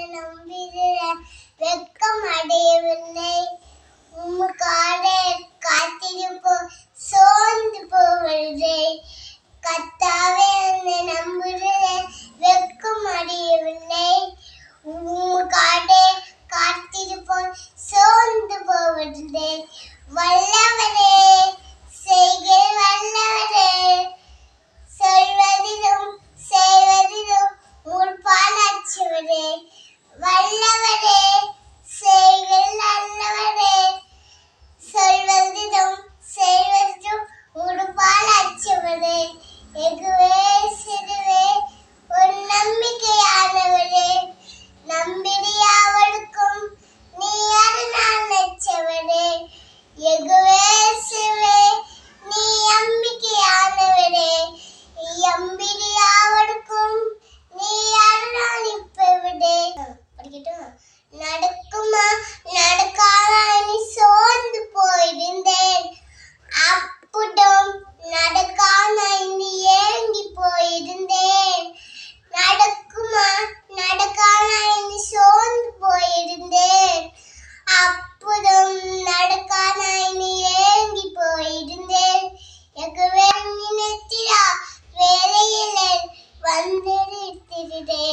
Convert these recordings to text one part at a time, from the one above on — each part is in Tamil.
என்ன நம்பிடுற வெட்கம் அடையவில்லை. உமக்காக காத்திருப்போ சோர்ந்து போவதே கத்தாவே என்னை நம்புகிறேன் வெக்கம் அடையவில்லை. உமக்காக காத்திருப்போ சோர்ந்து போவதில்லை. வல்ல எகுவே சிறுவே ஒரு நம்பிக்கையானவரே நம்பிடியாவளுக்கும் நீ அருளால் நச்சவரே எகுவே சிறுவே நீ அம்பிக்கையானவரே எம்பிடியாவளுக்கும் நீ படிக்கட்டும். நடக்குமா? நடக்கா நீ சோர்ந்து போயிருந்தேன் அப்புடம் நடக்காம நீ ஏங்கி போயிருந்தேன் நடக்குமா நடக்காம நீ சோர்ந்து போயிருந்தேன் அப்புறம் நடக்காம நீ ஏங்கி போயிருந்தேன் எகவே நினைத்திரா வேலையில் வந்திருக்கிறதே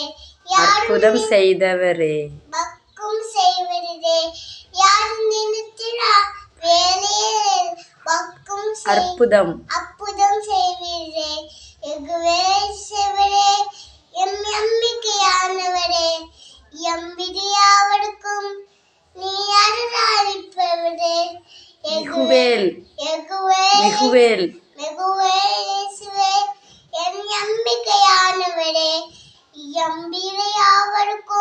அற்புதம் செய்தவரே. பக்கும் செய்வதே யார் நினைத்திரா வேலையில் பக்கும் அற்புதம். அற்புதம் செய்வீரே. எகுவே சிவரே. எம் எம்பிக்கையானவரே. எம்பிடியாவருக்கும் நீ அருளாளிப்பவரே. மிகுவேல். எகுவே மிகுவேல். எம் ഗംഭീരയാവർക്കും